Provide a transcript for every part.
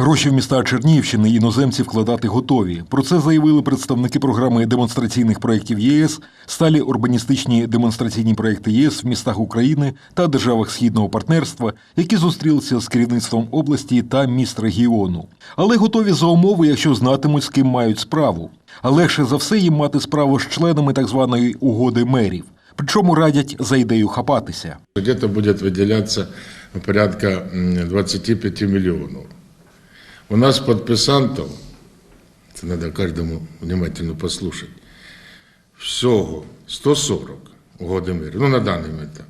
Гроші в міста Чернігівщини іноземці вкладати готові. Про це заявили представники програми демонстраційних проєктів ЄС, сталі урбаністичні демонстраційні проєкти ЄС в містах України та державах східного партнерства, які зустрілися з керівництвом області та міст регіону. Але готові за умови, якщо знатимуть, з ким мають справу. А легше за все їм мати справу з членами так званої угоди мерів. Причому радять за ідею хапатися. Где-то будет выделяться порядка м, 25 миллионов. У нас подписантов, это надо каждому внимательно послушать, всього 140 угоди миру, ну на даний етап.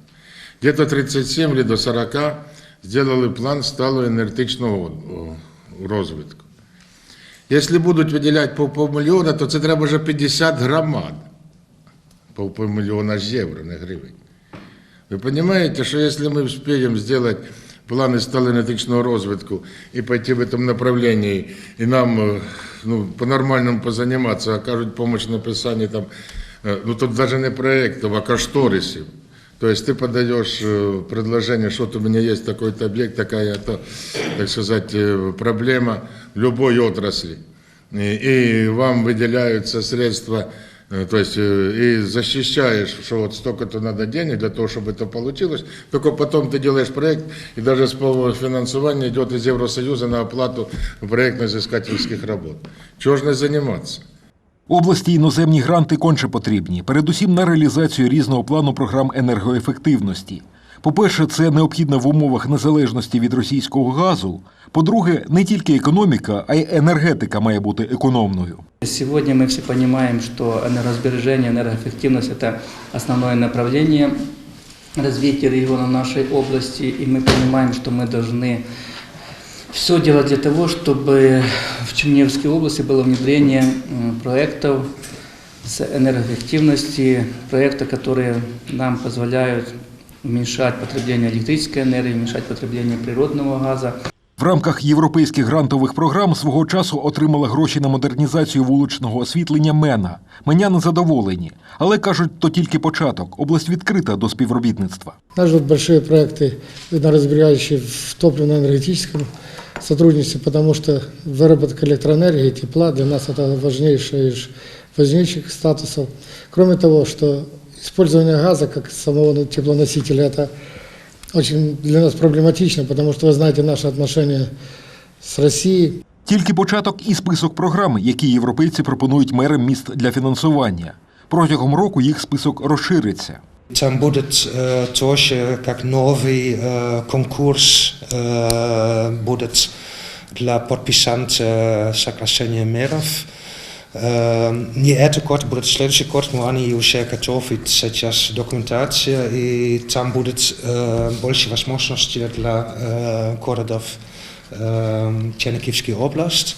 Где-то 37 или до 40 сделали план сталого енергетичного о, розвитку. Якщо будуть виділяти по півмільйона, то це треба вже 50 громад. По півмільйона ж євро, не гривень. Вы понимаете, что если мы успеем сделать планы сталинетичного розвитку и пойти в этом направлении, и нам э, ну, по-нормальному позаниматься, окажут помощь в написании там, э, ну тут даже не проектов, а кошторисов. То есть ты подаешь э, предложение, что вот у меня есть такой-то объект, такая-то, так сказать, э, проблема любой отрасли. И, и вам выделяются средства Э, То есть э, и защищаешь, что вот столько-то надо денег для того, чтобы это получилось. Только потом ты делаешь проект, и даже с финансирования идет из Евросоюза на оплату проектно-изыскательских работ. Чего же не заниматься? Області іноземні гранти конче потрібні, передусім на реалізацію різного плану програм енергоефективності. По-перше, це необхідно в умовах незалежності від російського газу. По-друге, не тільки економіка, а й енергетика має бути економною. Сегодня мы все понимаем, что энергосбережение, энергоэффективность – это основное направление развития региона нашей области, и мы понимаем, что мы должны все делать для того, чтобы в Черниговской области было внедрение м, проектов с энергоэффективности, проекты, которые нам позволяют уменьшать потребление электрической энергии, уменьшать потребление природного газа. В рамках європейських грантових програм свого часу отримала гроші на модернізацію вуличного освітлення Мена. Меняни задоволені, але кажуть, то тільки початок. Область відкрита до співробітництва. Нас ждут большие проекты, энергосберегающие в топливно-энергетическом сотрудничестве, потому что выработка электроэнергии, тепла для нас это важнейшее из важнейших статусов. Кроме того, что использование газа как самого ну, теплоносителя, это очень для нас проблематично, потому что вы знаете наши отношения с Россией. Тільки початок і список програм, які європейці пропонують мерам міст для фінансування. Протягом року їх список розшириться. Там будет э, тоже как новый э, конкурс э, будет для подписанта соглашения мэров. Э, не этот год, будет следующий год, но они уже готовят сейчас документация, и там будет э, больше возможностей для э, городов э, Черниговской области.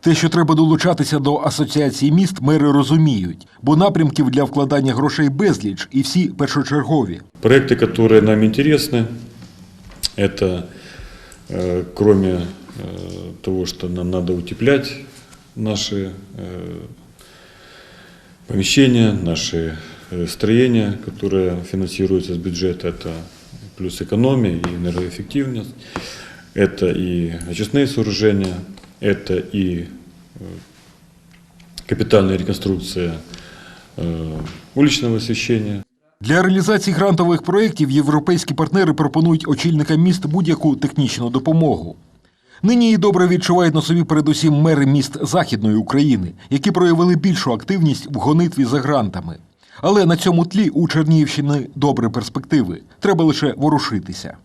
Те, що треба долучатися до асоціації міст, мери розуміють, бо напрямків для вкладання грошей безліч і всі першочергові. Проекты, которые нам интересны, это э, кроме э, того, что нам надо утеплять наши э, помещения, наши э, строения, которые финансируются с бюджета, это плюс экономия и энергоэффективность, это и очистные сооружения, это и э, капитальная реконструкция э, уличного освещения. Для реалізації грантових проєктів європейські партнери пропонують очільникам міст будь-яку технічну допомогу. Нині її добре відчувають на собі передусім мери міст Західної України, які проявили більшу активність в гонитві за грантами. Але на цьому тлі у Чернігівщини добрі перспективи. Треба лише ворушитися.